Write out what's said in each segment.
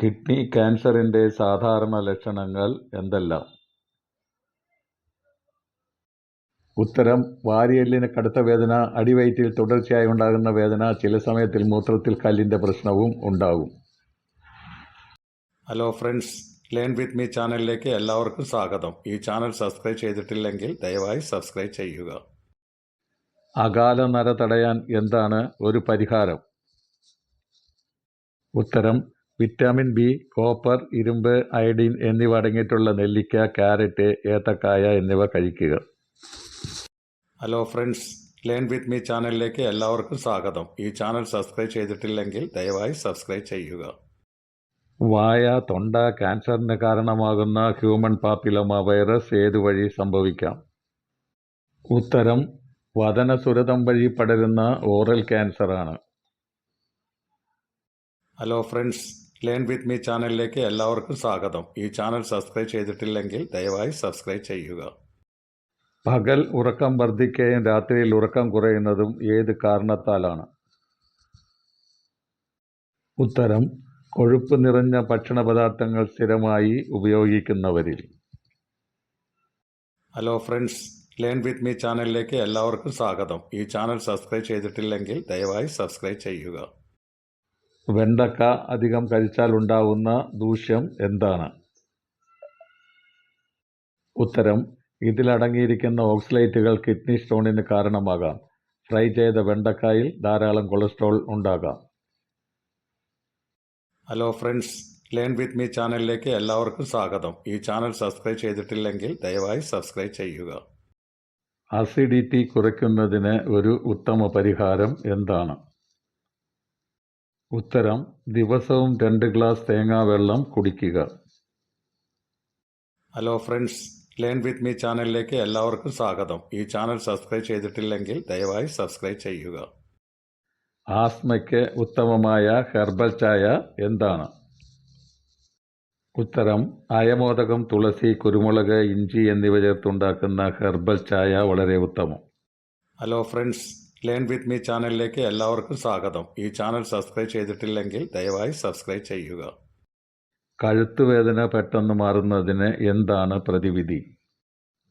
Kidney ക്യാൻസറിന്റെ സാധാരണ ലക്ഷണങ്ങൾ എന്തെല്ലാം? ഉത്തരം വാരിയെല്ലിന് കടുത്ത വേദന, അടിവയറ്റിൽ തുടർച്ചയായി ഉണ്ടാകുന്ന വേദന, ചില സമയത്തിൽ മൂത്രത്തിൽ കല്ലിന്റെ പ്രശ്നവും ഉണ്ടാകും. Hello friends learn with me ചാനലിലേക്ക് എല്ലാവർക്കും സ്വാഗതം ഈ ചാനൽ സബ്സ്ക്രൈബ് ചെയ്തിട്ടില്ലെങ്കിൽ ദയവായി സബ്സ്ക്രൈബ് ചെയ്യുക അകാല നര തടയാൻ എന്താണ് ഒരു പരിഹാരം? ഉത്തരം വിറ്റാമിൻ ബി, കോപ്പർ, ഇരുമ്പ്, അയഡിൻ എന്നിവ അടങ്ങിയിട്ടുള്ള നെല്ലിക്ക, ക്യാരറ്റ്, ഏത്തക്കായ എന്നിവ കഴിക്കുക. Hello friends learn with me ചാനലിലേക്ക് എല്ലാവർക്കും സ്വാഗതം ഈ ചാനൽ സബ്സ്ക്രൈബ് ചെയ്തിട്ടില്ലെങ്കിൽ ദയവായി സബ്സ്ക്രൈബ് ചെയ്യുക വായ, തൊണ്ട ക്യാൻസറിന് കാരണമാകുന്ന ഹ്യൂമൻ പാപ്പിലോമ വൈറസ് ഏതുവഴി സംഭവിക്കാം? ഉത്തരം വതനസുരതം വഴി പടരുന്ന oral ക്യാൻസറാണ്. Hello friends learn with me ചാനലിലേക്ക് എല്ലാവർക്കും സ്വാഗതം ഈ ചാനൽ സബ്സ്ക്രൈബ് ചെയ്തിട്ടില്ലെങ്കിൽ ദയവായി സബ്സ്ക്രൈബ് ചെയ്യുക പകൽ ഉറക്കം വർദ്ധിക്കുകയും രാത്രിയിൽ ഉറക്കം കുറയുന്നതും ഏത് കാരണത്താലാണ്? ഉത്തരം കൊഴുപ്പ് നിറഞ്ഞ ഭക്ഷണ പദാർത്ഥങ്ങൾ സ്ഥിരമായി ഉപയോഗിക്കുന്നവരിൽ. Hello friends learn with me ചാനലിലേക്ക് എല്ലാവർക്കും സ്വാഗതം ഈ ചാനൽ സബ്സ്ക്രൈബ് ചെയ്തിട്ടില്ലെങ്കിൽ ദയവായി സബ്സ്ക്രൈബ് ചെയ്യുക വെണ്ടക്ക അധികം കഴിച്ചാൽ ഉണ്ടാവുന്ന ദൂഷ്യം എന്താണ്? ഉത്തരം ഇതിലടങ്ങിയിരിക്കുന്ന ഓക്സലേറ്റുകൾ കിഡ്നി സ്റ്റോണിന് കാരണമാകാം. ഫ്രൈ ചെയ്ത വെണ്ടക്കായിൽ ധാരാളം കൊളസ്ട്രോൾ ഉണ്ടാകാം. Hello friends learn with me ചാനലിലേക്ക് എല്ലാവർക്കും സ്വാഗതം ഈ ചാനൽ സബ്സ്ക്രൈബ് ചെയ്തിട്ടില്ലെങ്കിൽ ദയവായി സബ്സ്ക്രൈബ് ചെയ്യുക അസിഡിറ്റി കുറയ്ക്കുന്നതിന് ഒരു ഉത്തമ പരിഹാരം എന്താണ്? ഉത്തരം ദിവസവും രണ്ട് ഗ്ലാസ് തേങ്ങാവെള്ളം കുടിക്കുക. Hello friends learn with me ചാനലിലേക്ക് എല്ലാവർക്കും സ്വാഗതം ഈ ചാനൽ സബ്സ്ക്രൈബ് ചെയ്തിട്ടില്ലെങ്കിൽ ദയവായി സബ്സ്ക്രൈബ് ചെയ്യുക ആസ്മയ്ക്ക് ഉത്തമമായ ഹെർബൽ ചായ എന്താണ്? ഉത്തരം അയമോദകം, തുളസി, കുരുമുളക്, ഇഞ്ചി എന്നിവ ചേർത്തുണ്ടാക്കുന്ന ഹെർബൽ ചായ വളരെ ഉത്തമം. Hello friends learn with me ചാനലിലേക്ക് എല്ലാവർക്കും സ്വാഗതം ഈ ചാനൽ സബ്സ്ക്രൈബ് ചെയ്തിട്ടില്ലെങ്കിൽ ദയവായി സബ്സ്ക്രൈബ് ചെയ്യുക കഴുത്തുവേദന പെട്ടെന്ന് മാറുന്നതിന് എന്താണ് പ്രതിവിധി?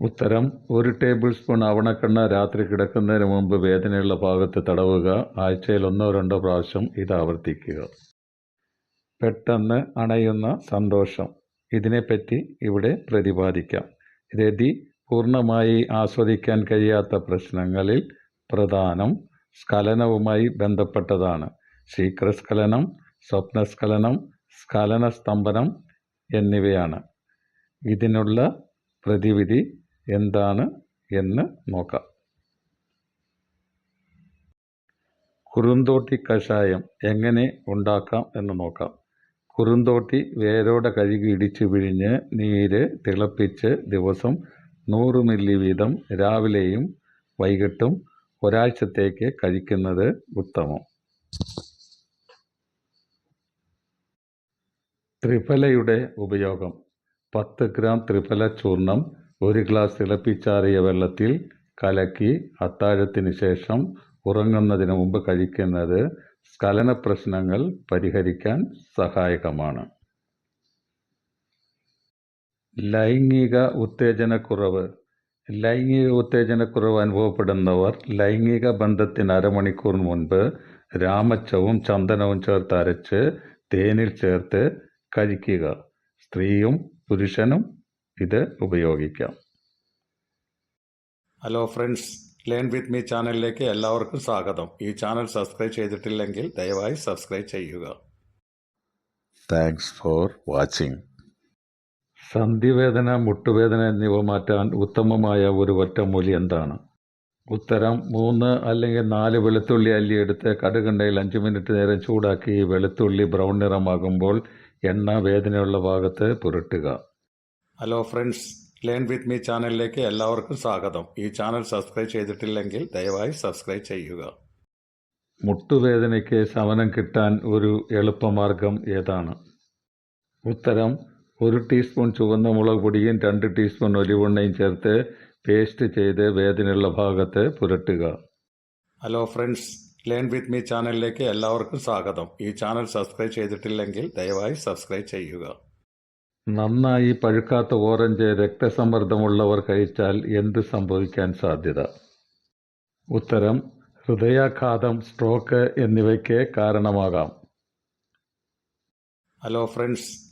ഉത്തരം ഒരു ടേബിൾ സ്പൂൺ അവണക്കെണ്ണ രാത്രി കിടക്കുന്നതിന് മുമ്പ് വേദനയുള്ള ഭാഗത്ത് തടവുക. ആഴ്ചയിൽ ഒന്നോ രണ്ടോ പ്രാവശ്യം ഇത് ആവർത്തിക്കുക. പെട്ടെന്ന് അണയുന്ന സന്തോഷം ഇതിനെപ്പറ്റി ഇവിടെ പ്രതിപാദിക്കാം. രതി പൂർണമായി ആസ്വദിക്കാൻ കഴിയാത്ത പ്രശ്നങ്ങളിൽ പ്രധാനം സ്ഖലനവുമായി ബന്ധപ്പെട്ടതാണ്. ശീഘ്രസ്ഖലനം, സ്വപ്നസ്ഖലനം, സ്ഖലന സ്തംഭനം എന്നിവയാണ്. ഇതിനുള്ള പ്രതിവിധി എന്താണ് എന്ന് നോക്കാം. കുറുന്തോട്ടി കഷായം എങ്ങനെ ഉണ്ടാക്കാം എന്ന് നോക്കാം. കുറുന്തോട്ടി വേരോടെ കഴുകി ഇടിച്ചു പിഴിഞ്ഞ് നീര് തിളപ്പിച്ച് ദിവസം നൂറ് മില്ലി വീതം രാവിലെയും വൈകിട്ടും ഒരാഴ്ചത്തേക്ക് കഴിക്കുന്നത് ഉത്തമം. ത്രിഫലയുടെ ഉപയോഗം പത്ത് ഗ്രാം ത്രിഫല ചൂർണം ഒരു ഗ്ലാസ് തിളപ്പിച്ചാറിയ വെള്ളത്തിൽ കലക്കി അത്താഴത്തിന് ശേഷം ഉറങ്ങുന്നതിന് മുമ്പ് കഴിക്കുന്നത് സ്ഖലനപ്രശ്നങ്ങൾ പരിഹരിക്കാൻ സഹായകമാണ്. ലൈംഗിക ഉത്തേജനക്കുറവ് ലൈംഗിക ഉത്തേജനക്കുറവ് അനുഭവപ്പെടുന്നവർ ലൈംഗിക ബന്ധത്തിന് അരമണിക്കൂർ മുൻപ് രാമച്ചവും ചന്ദനവും ചേർത്ത് അരച്ച് തേനിൽ ചേർത്ത് കഴിക്കുക. സ്ത്രീയും പുരുഷനും ഇത് ഉപയോഗിക്കാം. Hello friends learn with me ചാനലിലേക്ക് എല്ലാവർക്കും സ്വാഗതം ഈ ചാനൽ സബ്സ്ക്രൈബ് ചെയ്തിട്ടില്ലെങ്കിൽ ദയവായി സബ്സ്ക്രൈബ് ചെയ്യുക താങ്ക്സ് ഫോർ വാച്ചിങ് സന്ധിവേദന, മുട്ടുവേദന എന്നിവ മാറ്റാൻ ഉത്തമമായ ഒരു ഒറ്റമൂലി എന്താണ്? ഉത്തരം മൂന്ന് അല്ലെങ്കിൽ നാല് വെളുത്തുള്ളി അല്ലി എടുത്ത് കടുകെണ്ണയിൽ അഞ്ച് മിനിറ്റ് നേരം ചൂടാക്കി വെളുത്തുള്ളി ബ്രൗൺ നിറമാകുമ്പോൾ എണ്ണ വേദനയുള്ള ഭാഗത്ത് പുരട്ടുക. Hello friends learn with me ചാനലിലേക്ക് എല്ലാവർക്കും സ്വാഗതം ഈ ചാനൽ സബ്സ്ക്രൈബ് ചെയ്തിട്ടില്ലെങ്കിൽ ദയവായി സബ്സ്ക്രൈബ് ചെയ്യുക മുട്ടുവേദനയ്ക്ക് ശമനം കിട്ടാൻ ഒരു എളുപ്പമാർഗം ഏതാണ്? ഉത്തരം ഒരു ടീസ്പൂൺ ചുവന്ന മുളക് പൊടിയും രണ്ട് ടീസ്പൂൺ ഒലിവെണ്ണയും ചേർത്ത് പേസ്റ്റ് ചെയ്ത് വേദനയുള്ള ഭാഗത്ത് പുരട്ടുക. Hello friends learn with me ചാനലിലേക്ക് എല്ലാവർക്കും സ്വാഗതം. ഈ ചാനൽ സബ്സ്ക്രൈബ് ചെയ്തിട്ടില്ലെങ്കിൽ ദയവായി സബ്സ്ക്രൈബ് ചെയ്യുക. നന്നായി പഴുക്കാത്ത ഓറഞ്ച് രക്തസമ്മർദ്ദമുള്ളവർ കഴിച്ചാൽ എന്ത് സംഭവിക്കാൻ സാധ്യത? ഉത്തരം ഹൃദയാഘാതം സ്ട്രോക്ക് എന്നിവയ്ക്ക് കാരണമാകാം. Hello friends